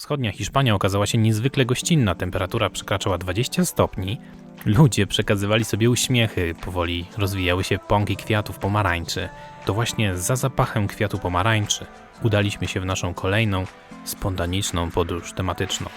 Wschodnia Hiszpania okazała się niezwykle gościnna, temperatura przekraczała 20 stopni. Ludzie przekazywali sobie uśmiechy, powoli rozwijały się pąki kwiatów pomarańczy. To właśnie za zapachem kwiatu pomarańczy udaliśmy się w naszą kolejną, spontaniczną podróż tematyczną.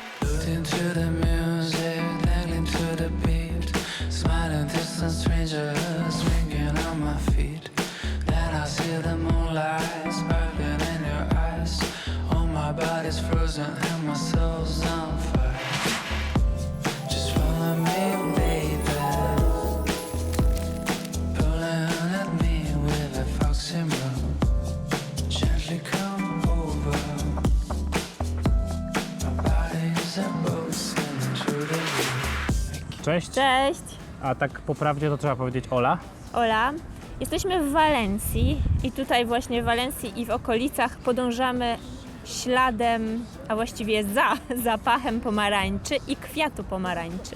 Cześć, Cześć, a tak poprawnie to trzeba powiedzieć Ola. Ola. Jesteśmy w Walencji i tutaj właśnie w Walencji i w okolicach podążamy śladem, a właściwie za zapachem pomarańczy i kwiatu pomarańczy.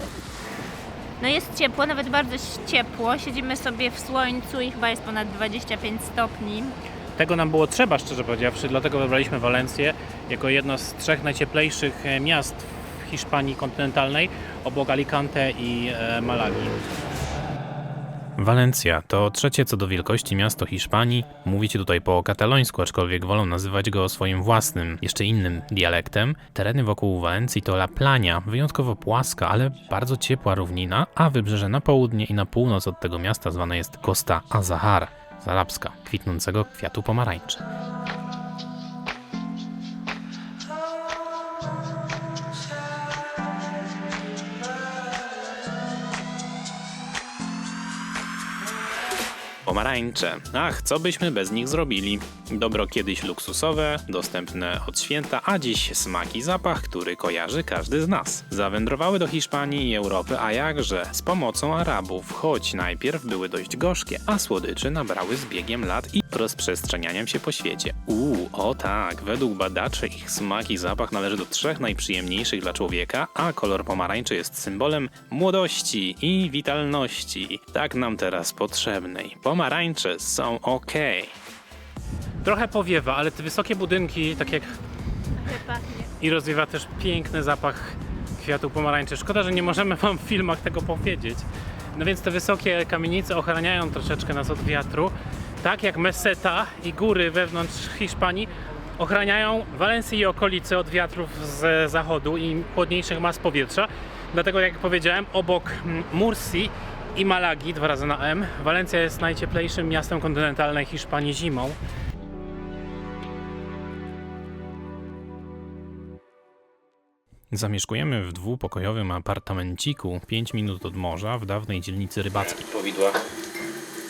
No jest ciepło, nawet bardzo ciepło. Siedzimy sobie w słońcu i chyba jest ponad 25 stopni. Tego nam było trzeba, szczerze powiedziawszy, dlatego wybraliśmy Walencję jako jedno z trzech najcieplejszych e, miast w Hiszpanii kontynentalnej, obok Alicante i e, Malagi. Walencja to trzecie co do wielkości miasto Hiszpanii. Mówicie tutaj po katalońsku, aczkolwiek wolą nazywać go swoim własnym, jeszcze innym dialektem. Tereny wokół Walencji to La Plania, wyjątkowo płaska, ale bardzo ciepła równina, a wybrzeże na południe i na północ od tego miasta zwane jest Costa Azahar, z arabska, kwitnącego kwiatu pomarańczy. Pomarańcze. Ach, co byśmy bez nich zrobili? Dobro kiedyś luksusowe, dostępne od święta, a dziś smak i zapach, który kojarzy każdy z nas. Zawędrowały do Hiszpanii i Europy, a jakże z pomocą Arabów, choć najpierw były dość gorzkie, a słodyczy nabrały z biegiem lat i rozprzestrzenianiem się po świecie. Uuu, o tak, według badaczy ich smak i zapach należy do trzech najprzyjemniejszych dla człowieka, a kolor pomarańczy jest symbolem młodości i witalności. Tak nam teraz potrzebnej. Pomarańcze są ok. Trochę powiewa, ale te wysokie budynki, tak jak i rozwiewa też piękny zapach kwiatu pomarańczy. Szkoda, że nie możemy wam w filmach tego powiedzieć. No więc te wysokie kamienice ochraniają troszeczkę nas od wiatru. Tak jak Meseta i góry wewnątrz Hiszpanii ochraniają Walencję i okolice od wiatrów z zachodu i chłodniejszych mas powietrza. Dlatego, jak powiedziałem, obok Mursi i Malagi, dwa razy na M, Walencja jest najcieplejszym miastem kontynentalnej Hiszpanii zimą. Zamieszkujemy w dwupokojowym apartamenciku 5 minut od morza w dawnej dzielnicy rybackiej. Powidła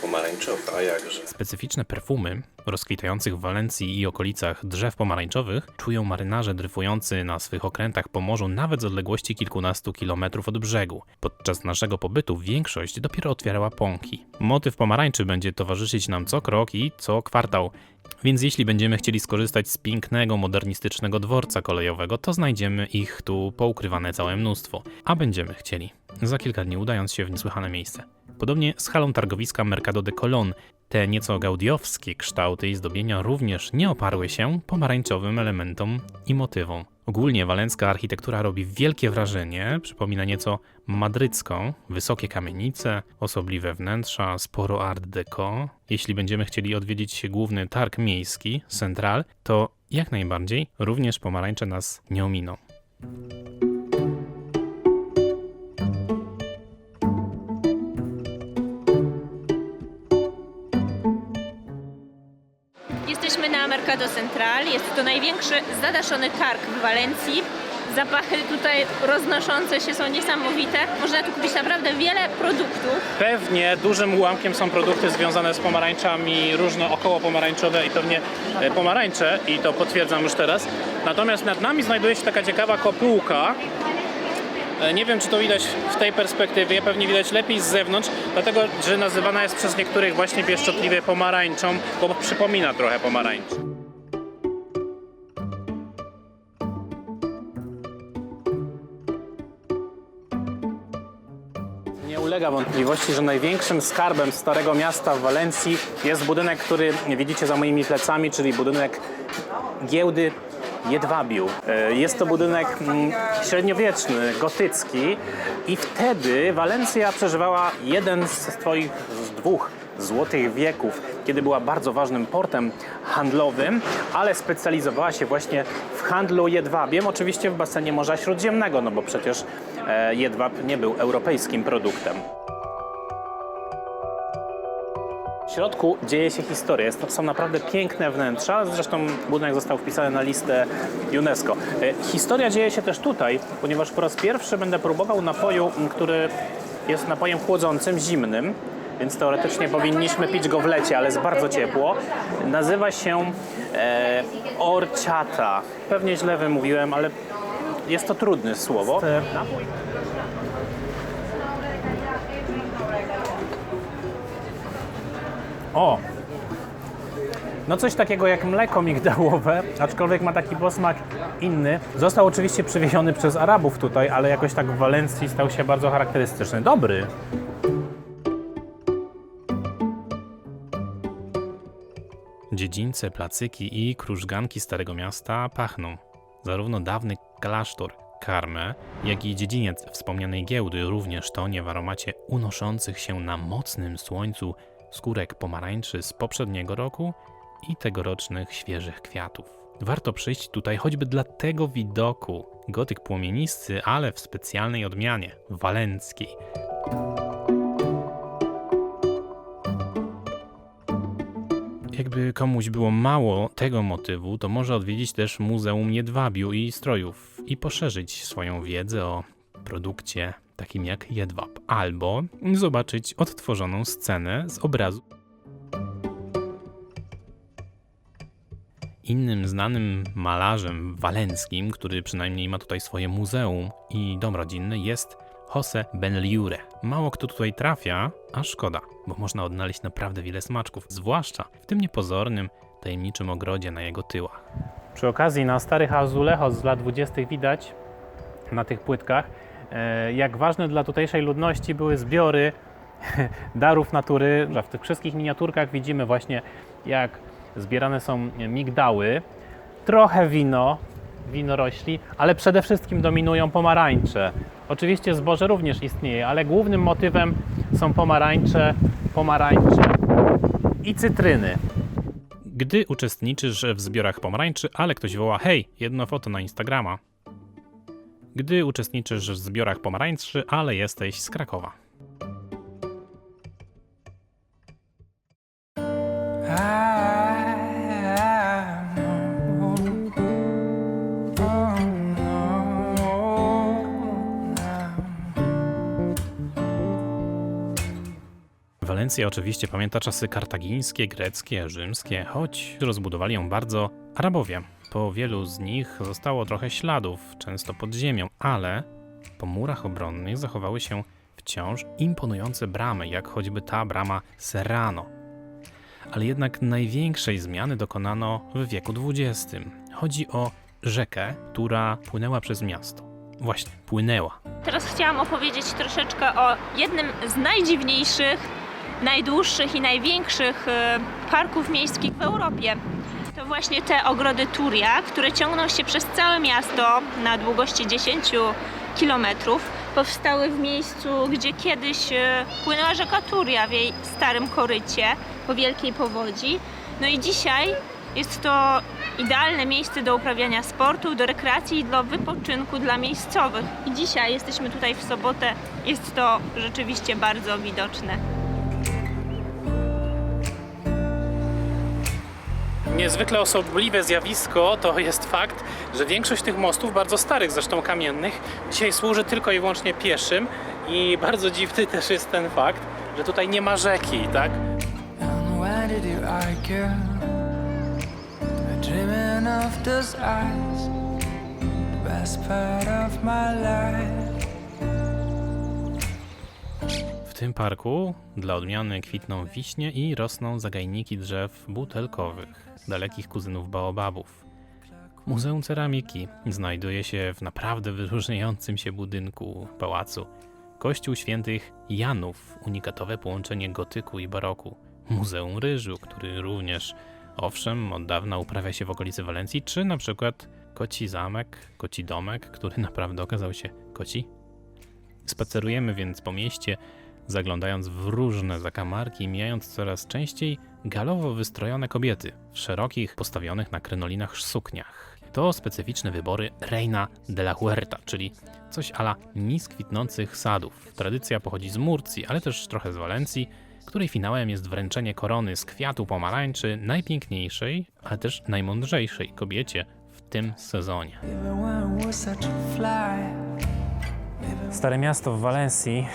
pomarańczowe, a jakże. Specyficzne perfumy rozkwitających w Walencji i okolicach drzew pomarańczowych czują marynarze dryfujący na swych okrętach po morzu nawet z odległości kilkunastu kilometrów od brzegu. Podczas naszego pobytu większość dopiero otwierała pąki. Motyw pomarańczy będzie towarzyszyć nam co krok i co kwartał. Więc jeśli będziemy chcieli skorzystać z pięknego, modernistycznego dworca kolejowego, to znajdziemy ich tu poukrywane całe mnóstwo. A będziemy chcieli. Za kilka dni udając się w niesłychane miejsce. Podobnie z halą targowiska Mercado de Colón. Te nieco gaudiowskie kształty i zdobienia również nie oparły się pomarańczowym elementom i motywom. Ogólnie walencka architektura robi wielkie wrażenie, przypomina nieco madrycką, wysokie kamienice, osobliwe wnętrza, sporo art deco. Jeśli będziemy chcieli odwiedzić główny targ miejski, Central, to jak najbardziej również pomarańcze nas nie ominą. Jesteśmy na Mercado Central. Jest to największy zadaszony targ w Walencji. Zapachy tutaj roznoszące się są niesamowite. Można tu kupić naprawdę wiele produktów. Pewnie dużym ułamkiem są produkty związane z pomarańczami, różne około pomarańczowe i pewnie e, pomarańcze i to potwierdzam już teraz. Natomiast nad nami znajduje się taka ciekawa kopułka. E, Nie wiem, czy to widać w tej perspektywie, pewnie widać lepiej z zewnątrz, dlatego, że nazywana jest przez niektórych właśnie pieszczotliwie pomarańczą, bo przypomina trochę pomarańcz. Nie ulega wątpliwości, że największym skarbem Starego Miasta w Walencji jest budynek, który widzicie za moimi plecami, czyli budynek giełdy Jedwabiu. E, Jest to budynek mm, średniowieczny, gotycki i wtedy Walencja przeżywała jeden z twoich z dwóch złotych wieków, kiedy była bardzo ważnym portem handlowym, ale specjalizowała się właśnie w handlu jedwabiem, oczywiście w basenie Morza Śródziemnego, no bo przecież e, jedwab nie był europejskim produktem. Środku dzieje się historia. Jest, to są naprawdę piękne wnętrza. Zresztą budynek został wpisany na listę UNESCO. E, Historia dzieje się też tutaj, ponieważ po raz pierwszy będę próbował napoju, który jest napojem chłodzącym, zimnym. Więc teoretycznie powinniśmy pić go w lecie, ale jest bardzo ciepło. Nazywa się e, orciata. Pewnie źle wymówiłem, ale jest to trudne słowo. Napój O! No coś takiego jak mleko migdałowe, aczkolwiek ma taki posmak inny. Został oczywiście przywieziony przez Arabów tutaj, ale jakoś tak w Walencji stał się bardzo charakterystyczny. Dobry! Dziedzińce, placyki i krużganki Starego Miasta pachną. Zarówno dawny klasztor Karmę, jak i dziedziniec wspomnianej giełdy również tonie w aromacie unoszących się na mocnym słońcu skórek pomarańczy z poprzedniego roku i tegorocznych świeżych kwiatów. Warto przyjść tutaj choćby dla tego widoku. Gotyk płomienisty, ale w specjalnej odmianie walenckiej. Jakby komuś było mało tego motywu, to może odwiedzić też Muzeum Jedwabiu i Strojów i poszerzyć swoją wiedzę o produkcie takim jak jedwab, albo zobaczyć odtworzoną scenę z obrazu. Innym znanym malarzem walenckim, który przynajmniej ma tutaj swoje muzeum i dom rodzinny, jest Jose Benliure. Mało kto tutaj trafia, a szkoda, bo można odnaleźć naprawdę wiele smaczków, zwłaszcza w tym niepozornym, tajemniczym ogrodzie na jego tyłach. Przy okazji na starych azulejos z lat 20. widać na tych płytkach, jak ważne dla tutejszej ludności były zbiory darów natury. W tych wszystkich miniaturkach widzimy właśnie, jak zbierane są migdały, trochę wino, winorośli, ale przede wszystkim dominują pomarańcze. Oczywiście zboże również istnieje, ale głównym motywem są pomarańcze, pomarańcze i cytryny. Gdy uczestniczysz w zbiorach pomarańczy, ale ktoś woła: Hej, jedno foto na Instagrama. Gdy uczestniczysz w zbiorach pomarańczy, ale jesteś z Krakowa. Walencja oczywiście pamięta czasy kartagińskie, greckie, rzymskie, choć rozbudowali ją bardzo Arabowie. Po wielu z nich zostało trochę śladów, często pod ziemią, ale po murach obronnych zachowały się wciąż imponujące bramy, jak choćby ta brama Serrano. Ale jednak największej zmiany dokonano w wieku XX. Chodzi o rzekę, która płynęła przez miasto. Właśnie, płynęła. Teraz chciałam opowiedzieć troszeczkę o jednym z najdziwniejszych, najdłuższych i największych e, parków miejskich w Europie. Właśnie te ogrody Turia, które ciągną się przez całe miasto na długości 10 kilometrów. Powstały w miejscu, gdzie kiedyś e, płynęła rzeka Turia w jej starym korycie po wielkiej powodzi. No i dzisiaj jest to idealne miejsce do uprawiania sportu, do rekreacji i do wypoczynku dla miejscowych. I dzisiaj jesteśmy tutaj w sobotę. Jest to rzeczywiście bardzo widoczne. Niezwykle osobliwe zjawisko to jest fakt, że większość tych mostów, bardzo starych zresztą kamiennych, dzisiaj służy tylko i wyłącznie pieszym i bardzo dziwny też jest ten fakt, że tutaj nie ma rzeki, tak? W tym parku dla odmiany kwitną wiśnie i rosną zagajniki drzew butelkowych, dalekich kuzynów baobabów. Muzeum Ceramiki znajduje się w naprawdę wyróżniającym się budynku pałacu. Kościół Świętych Janów, unikatowe połączenie gotyku i baroku. Muzeum Ryżu, który również, owszem, od dawna uprawia się w okolicy Walencji, czy na przykład koci zamek, koci domek, który naprawdę okazał się koci. Spacerujemy więc po mieście, zaglądając w różne zakamarki, mijając coraz częściej galowo wystrojone kobiety w szerokich, postawionych na krynolinach sukniach. To specyficzne wybory Reina de la Huerta, czyli coś ala mis kwitnących sadów. Tradycja pochodzi z Murcji, ale też trochę z Walencji, której finałem jest wręczenie korony z kwiatu pomarańczy najpiękniejszej, ale też najmądrzejszej kobiecie w tym sezonie. Stare miasto w Walencji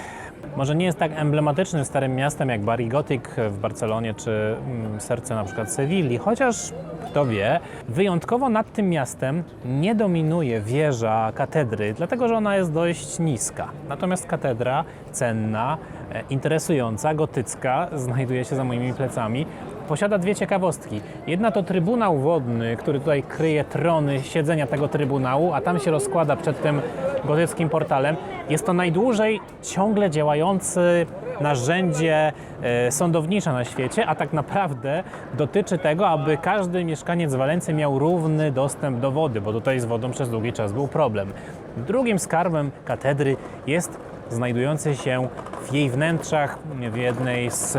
może nie jest tak emblematycznym starym miastem jak Barigotik w Barcelonie czy mm, serce na przykład Sewilli, chociaż kto wie, wyjątkowo nad tym miastem nie dominuje wieża katedry, dlatego że ona jest dość niska. Natomiast katedra cenna, e, interesująca, gotycka, znajduje się za moimi plecami. Posiada dwie ciekawostki. Jedna to Trybunał Wodny, który tutaj kryje trony siedzenia tego Trybunału, a tam się rozkłada przed tym gotyckim portalem. Jest to najdłużej ciągle działający narzędzie e, sądownicze na świecie, a tak naprawdę dotyczy tego, aby każdy mieszkaniec Walencji miał równy dostęp do wody, bo tutaj z wodą przez długi czas był problem. Drugim skarbem katedry jest znajdujący się w jej wnętrzach, w jednej z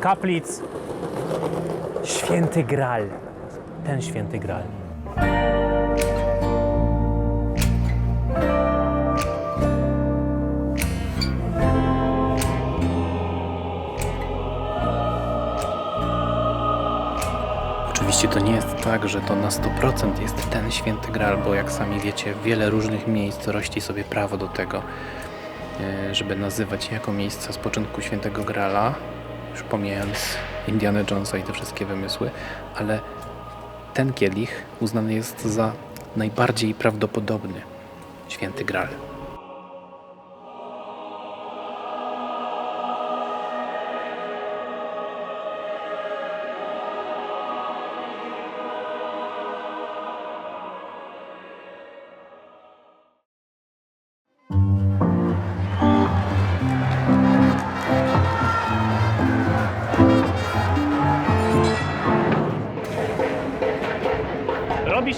kaplic, Święty Gral. Ten święty Gral. Oczywiście to nie jest tak, że to na 100% jest ten święty gral, bo jak sami wiecie, wiele różnych miejsc rości sobie prawo do tego, e, żeby nazywać je jako miejsca spoczynku świętego grala, już pomijając Indiana Jonesa i te wszystkie wymysły, ale ten kielich uznany jest za najbardziej prawdopodobny święty gral.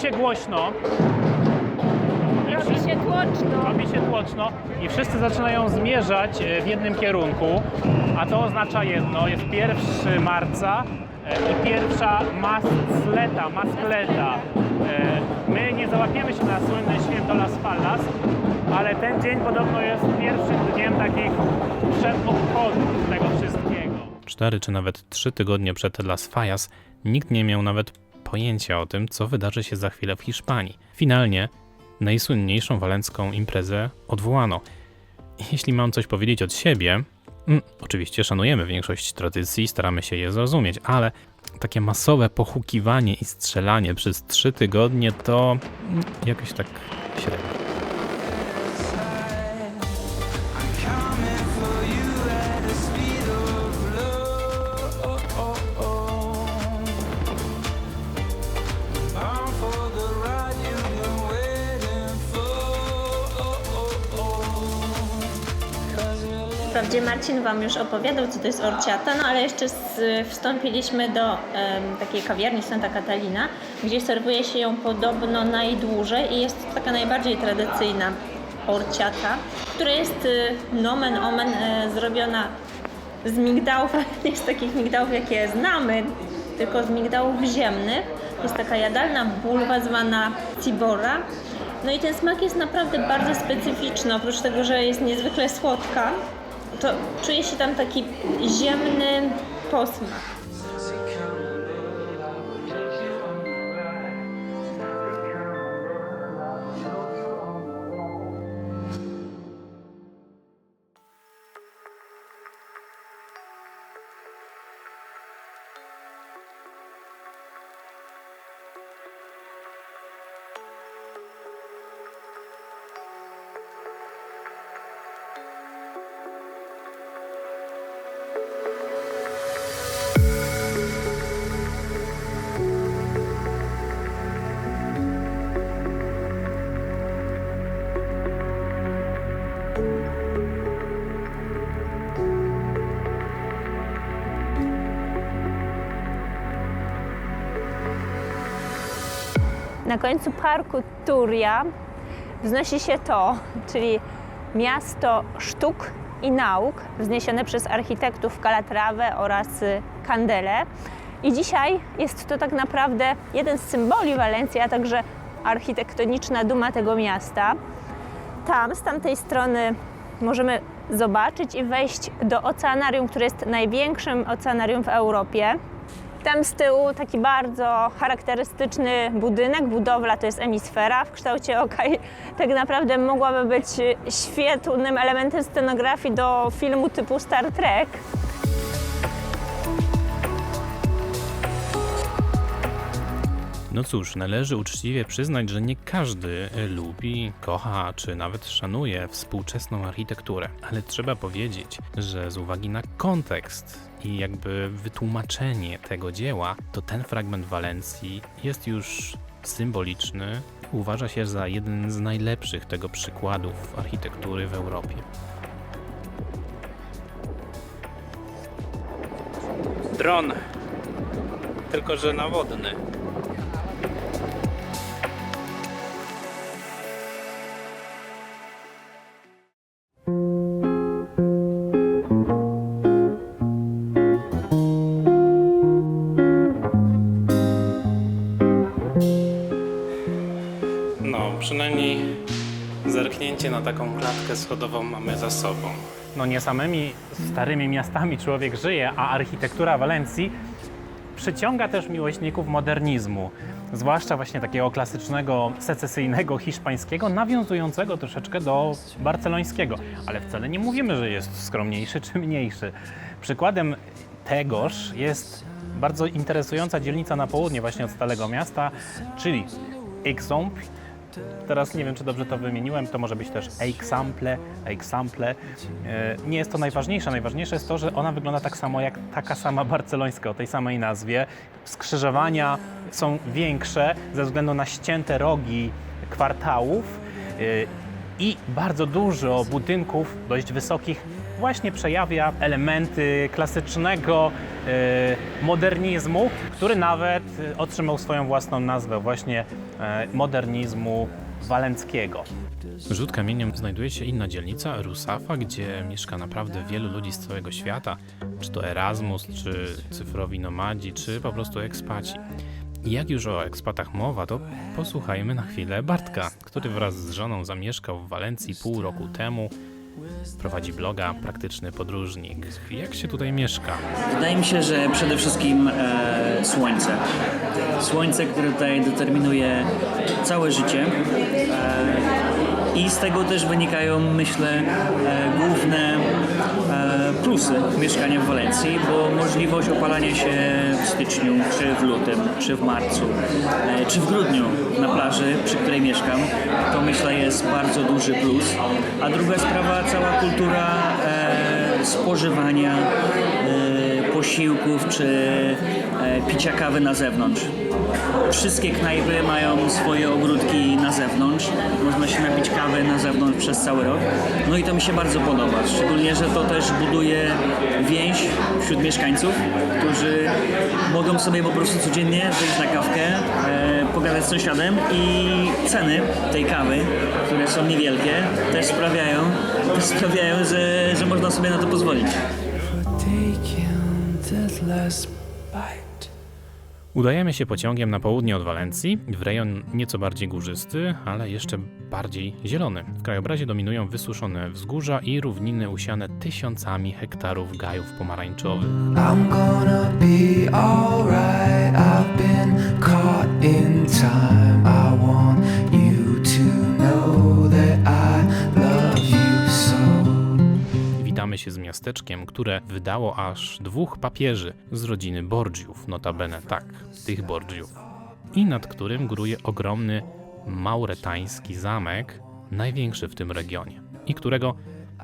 Się głośno, Robi się tłoczno. robi się tłoczno i wszyscy zaczynają zmierzać e, w jednym kierunku, a to oznacza jedno, jest 1 marca e, i pierwsza maskleta, maskleta. E, My nie załapiemy się na słynne święto Las Fallas, ale ten dzień podobno jest pierwszym dniem takich przedobchodów tego wszystkiego. Cztery czy nawet trzy tygodnie przed Las Fallas nikt nie miał nawet pojęcia o tym, co wydarzy się za chwilę w Hiszpanii. Finalnie najsłynniejszą walencką imprezę odwołano. Jeśli mam coś powiedzieć od siebie, mm, oczywiście szanujemy większość tradycji, staramy się je zrozumieć, ale takie masowe pochukiwanie i strzelanie przez trzy tygodnie to mm, jakoś tak średnio. Wprawdzie Marcin Wam już opowiadał, co to jest orciata, no ale jeszcze z, wstąpiliśmy do takiej kawiarni Santa Catalina, gdzie serwuje się ją podobno najdłużej i jest to taka najbardziej tradycyjna orciata, która jest y, nomen omen y, zrobiona z migdałów, ale nie z takich migdałów, jakie znamy, tylko z migdałów ziemnych. Jest taka jadalna bulwa zwana cibora. No i ten smak jest naprawdę bardzo specyficzny. Oprócz tego, że jest niezwykle słodka, to czuje się tam taki ziemny posmak. Na końcu parku Turia wznosi się to, czyli miasto sztuk i nauk, wzniesione przez architektów Calatrawę oraz y, Candelę. I dzisiaj jest to tak naprawdę jeden z symboli Walencji, a także architektoniczna duma tego miasta. Tam, z tamtej strony możemy zobaczyć i wejść do oceanarium, które jest największym oceanarium w Europie. Tam z tyłu taki bardzo charakterystyczny budynek, budowla to jest emisfera w kształcie oka i tak naprawdę mogłaby być świetnym elementem scenografii do filmu typu Star Trek. No cóż, należy uczciwie przyznać, że nie każdy lubi, kocha czy nawet szanuje współczesną architekturę, ale trzeba powiedzieć, że z uwagi na kontekst i jakby wytłumaczenie tego dzieła, to ten fragment Walencji jest już symboliczny. Uważa się za jeden z najlepszych tego przykładów architektury w Europie. Dron, tylko że nawodny. No, klatkę schodową mamy za sobą. No nie samymi starymi miastami człowiek żyje, a architektura Walencji przyciąga też miłośników modernizmu. Zwłaszcza właśnie takiego klasycznego, secesyjnego hiszpańskiego, nawiązującego troszeczkę do barcelońskiego. Ale wcale nie mówimy, że jest skromniejszy czy mniejszy. Przykładem tegoż jest bardzo interesująca dzielnica na południe właśnie od Starego Miasta, czyli Exemple, Teraz nie wiem, czy dobrze to wymieniłem, to może być też Exemple, Exemple. E, Nie jest to najważniejsze. Najważniejsze jest to, że ona wygląda tak samo jak taka sama barcelońska o tej samej nazwie. Skrzyżowania są większe ze względu na ścięte rogi kwartałów e, i bardzo dużo budynków dość wysokich właśnie przejawia elementy klasycznego e, modernizmu, który nawet otrzymał swoją własną nazwę właśnie e, modernizmu walenckiego. Rzut kamieniem znajduje się inna dzielnica, Rusafa, gdzie mieszka naprawdę wielu ludzi z całego świata, czy to Erasmus, czy cyfrowi nomadzi, czy po prostu ekspaci. I jak już o ekspatach mowa, to posłuchajmy na chwilę Bartka, który wraz z żoną zamieszkał w Walencji pół roku temu. Prowadzi bloga Praktyczny Podróżnik. Jak się tutaj mieszka? Wydaje mi się, że przede wszystkim e, słońce. Słońce, które tutaj determinuje całe życie. E, I z tego też wynikają, myślę, e, główne plusy mieszkania w Walencji, bo możliwość opalania się w styczniu, czy w lutym, czy w marcu, e, czy w grudniu na plaży, przy której mieszkam, to myślę jest bardzo duży plus. A druga sprawa, cała kultura e, spożywania e, posiłków czy picia kawy na zewnątrz. Wszystkie knajpy mają swoje ogródki na zewnątrz. Można się napić kawy na zewnątrz przez cały rok. No i to mi się bardzo podoba. Szczególnie, że to też buduje więź wśród mieszkańców, którzy mogą sobie po prostu codziennie wyjść na kawkę, e, pogadać z sąsiadem i ceny tej kawy, które są niewielkie, też sprawiają, też sprawiają że, że można sobie na to pozwolić. Udajemy się pociągiem na południe od Walencji, w rejon nieco bardziej górzysty, ale jeszcze bardziej zielony. W krajobrazie dominują wysuszone wzgórza i równiny usiane tysiącami hektarów gajów pomarańczowych. Się z miasteczkiem, które wydało aż dwóch papieży z rodziny Borgiów, notabene tak, tych Borgiów. I nad którym góruje ogromny mauretański zamek, największy w tym regionie. I którego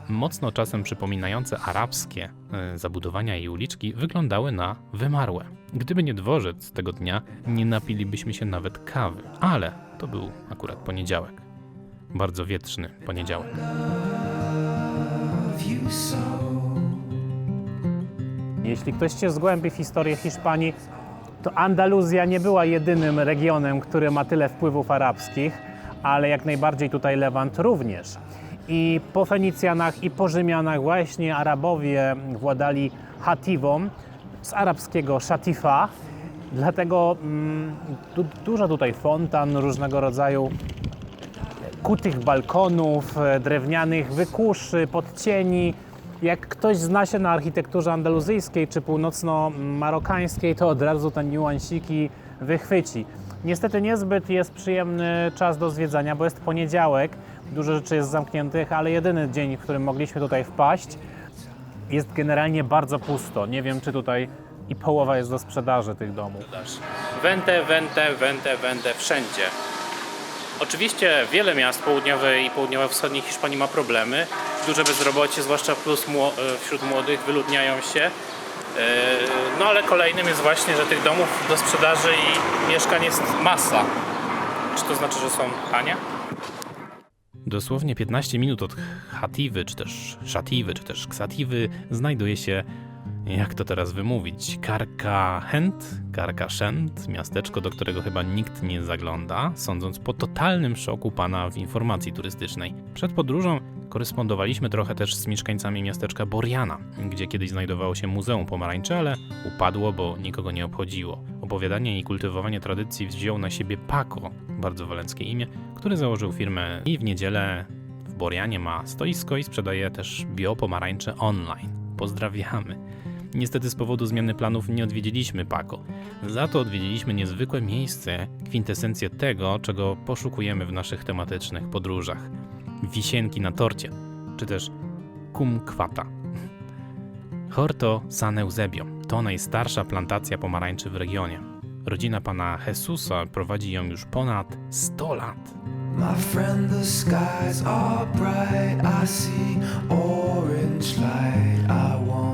mocno czasem przypominające arabskie e, zabudowania i uliczki wyglądały na wymarłe. Gdyby nie dworzec tego dnia, nie napilibyśmy się nawet kawy. Ale to był akurat poniedziałek. Bardzo wietrzny poniedziałek. Jeśli ktoś się zgłębi w historię Hiszpanii, to Andaluzja nie była jedynym regionem, który ma tyle wpływów arabskich, ale jak najbardziej tutaj Lewant również. I po Fenicjanach i po Rzymianach właśnie Arabowie władali Hatiwą z arabskiego Szatifa. Dlatego mm, du, dużo tutaj fontan, różnego rodzaju kutych balkonów, e, drewnianych wykuszy, podcieni. Jak ktoś zna się na architekturze andaluzyjskiej czy północno-marokańskiej, to od razu te niuansiki wychwyci. Niestety niezbyt jest przyjemny czas do zwiedzania, bo jest poniedziałek, dużo rzeczy jest zamkniętych, ale jedyny dzień, w którym mogliśmy tutaj wpaść, jest generalnie bardzo pusto. Nie wiem, czy tutaj i połowa jest do sprzedaży tych domów. Wente, wente, wente, wente, wszędzie. Oczywiście wiele miast południowej i południowo-wschodniej Hiszpanii ma problemy. Duże bezrobocie, zwłaszcza plus e, wśród młodych, wyludniają się. E, No ale kolejnym jest właśnie, że tych domów do sprzedaży i mieszkań jest masa. Czy to znaczy, że są tanie? Dosłownie 15 minut od Chatiwy, czy też Szatiwy, czy też Ksatiwy znajduje się, jak to teraz wymówić, Karkachent, Karkaszent, miasteczko, do którego chyba nikt nie zagląda, sądząc po totalnym szoku pana w informacji turystycznej. Przed podróżą korespondowaliśmy trochę też z mieszkańcami miasteczka Boriana, gdzie kiedyś znajdowało się Muzeum Pomarańczy, ale upadło, bo nikogo nie obchodziło. Opowiadanie i kultywowanie tradycji wziął na siebie Paco, bardzo walenckie imię, który założył firmę i w niedzielę w Borianie ma stoisko i sprzedaje też biopomarańcze online. Pozdrawiamy. Niestety z powodu zmiany planów nie odwiedziliśmy Paco. Za to odwiedziliśmy niezwykłe miejsce, kwintesencję tego, czego poszukujemy w naszych tematycznych podróżach. Wisienki na torcie, czy też kumkwata. Horto San Eusebio to najstarsza plantacja pomarańczy w regionie. Rodzina pana Jesusa prowadzi ją już ponad 100 lat. My friend, the skies are bright. I see orange light. I want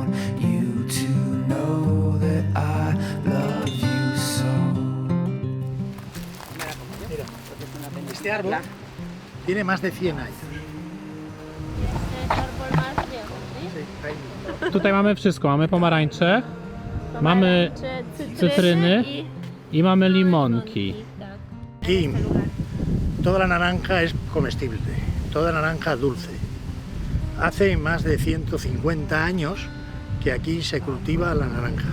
Este árbol tiene más de 100 años. Sí, ahí. Tutaj mamy wszystko. Mamy pomarańcze, mamy cytryny i mamy limonki. Aquí toda la naranja es comestible, toda naranja dulce. Hace más de 150 años que aquí se cultiva la naranja.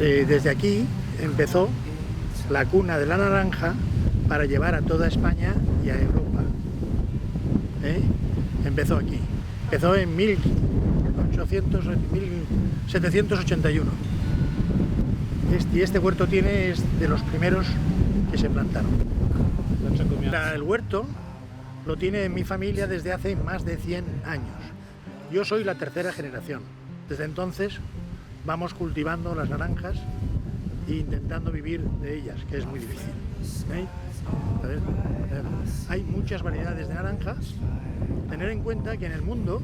Eh, desde aquí empezó la cuna de la naranja para llevar a toda España y a Europa. ¿Eh? Empezó aquí. Empezó en 1800, 1781. Este- y este huerto tiene es de los primeros que se plantaron. La- el huerto lo tiene mi familia desde hace más de 100 años. Yo soy la tercera generación. Desde entonces vamos cultivando las naranjas intentando vivir de ellas, que es muy difícil. Hay muchas variedades de naranjas. Tener en cuenta que en el mundo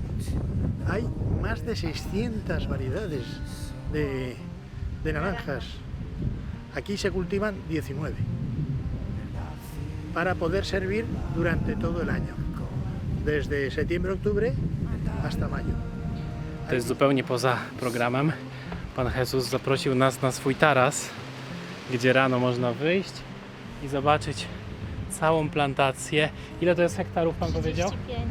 hay más de 600 variedades de, de naranjas. Aquí se cultivan 19 para poder servir durante todo el año, desde septiembre-octubre hasta mayo. To jest zupełnie poza programem. Pan Jesus zaprosił nas na swój taras, gdzie rano można wyjść i zobaczyć całą plantację. Ile to jest hektarów, pan powiedział? 35.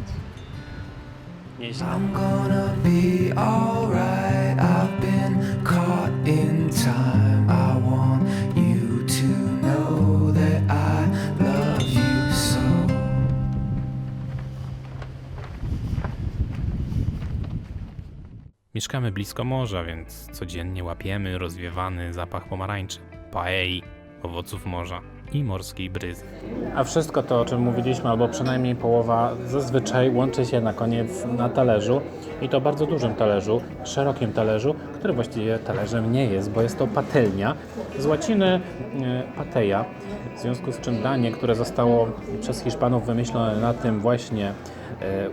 Nieźle. I'm gonna be alright. Mieszkamy blisko morza, więc codziennie łapiemy rozwiewany zapach pomarańczy, paei, owoców morza i morskiej bryzy. A wszystko to, o czym mówiliśmy, albo przynajmniej połowa, zazwyczaj łączy się na koniec na talerzu i to bardzo dużym talerzu, szerokim talerzu, który właściwie talerzem nie jest, bo jest to patelnia. Z łaciny e, pateja, w związku z czym danie, które zostało przez Hiszpanów wymyślone na tym właśnie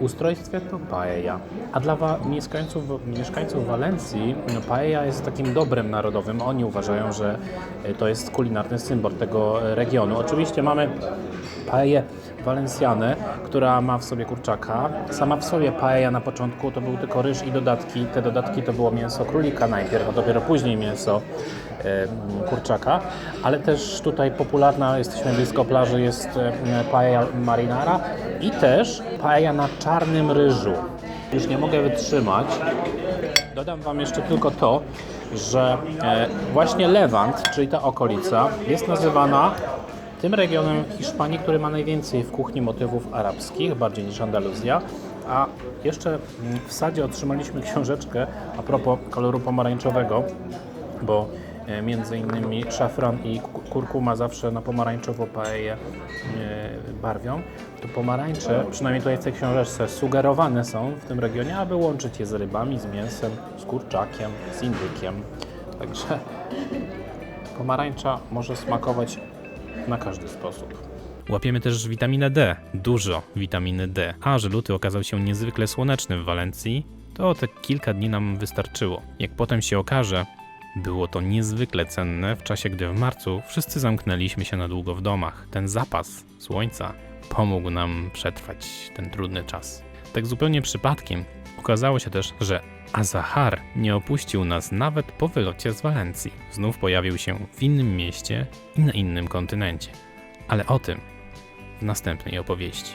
ustrojstwie, to paella. A dla wa- mieszkańców, mieszkańców Walencji no, paella jest takim dobrem narodowym. Oni uważają, że e, to jest kulinarny symbol tego e, regionu. Oczywiście mamy paellę walencjanę, która ma w sobie kurczaka. Sama w sobie paella na początku to był tylko ryż i dodatki. Te dodatki to było mięso królika najpierw, a dopiero później mięso kurczaka, ale też tutaj popularna, jesteśmy blisko plaży, jest paella marinara i też paella na czarnym ryżu. Już nie mogę wytrzymać. Dodam Wam jeszcze tylko to, że e, właśnie Lewant, czyli ta okolica, jest nazywana tym regionem Hiszpanii, który ma najwięcej w kuchni motywów arabskich, bardziej niż Andaluzja. A jeszcze mm, w sadzie otrzymaliśmy książeczkę a propos koloru pomarańczowego, bo e, między innymi szafran i ku- kurkuma zawsze na pomarańczowo paeję e, barwią. To pomarańcze, przynajmniej tutaj w tej książeczce, sugerowane są w tym regionie, aby łączyć je z rybami, z mięsem, z kurczakiem, z indykiem. Także pomarańcza może smakować na każdy sposób. Łapiemy też witaminę D, dużo witaminy D. A że luty okazał się niezwykle słoneczny w Walencji, to te kilka dni nam wystarczyło. Jak potem się okaże, było to niezwykle cenne w czasie, gdy w marcu wszyscy zamknęliśmy się na długo w domach. Ten zapas słońca pomógł nam przetrwać ten trudny czas. Tak zupełnie przypadkiem okazało się też, że Azahar nie opuścił nas nawet po wylocie z Walencji. Znów pojawił się w innym mieście i na innym kontynencie. Ale o tym w następnej opowieści.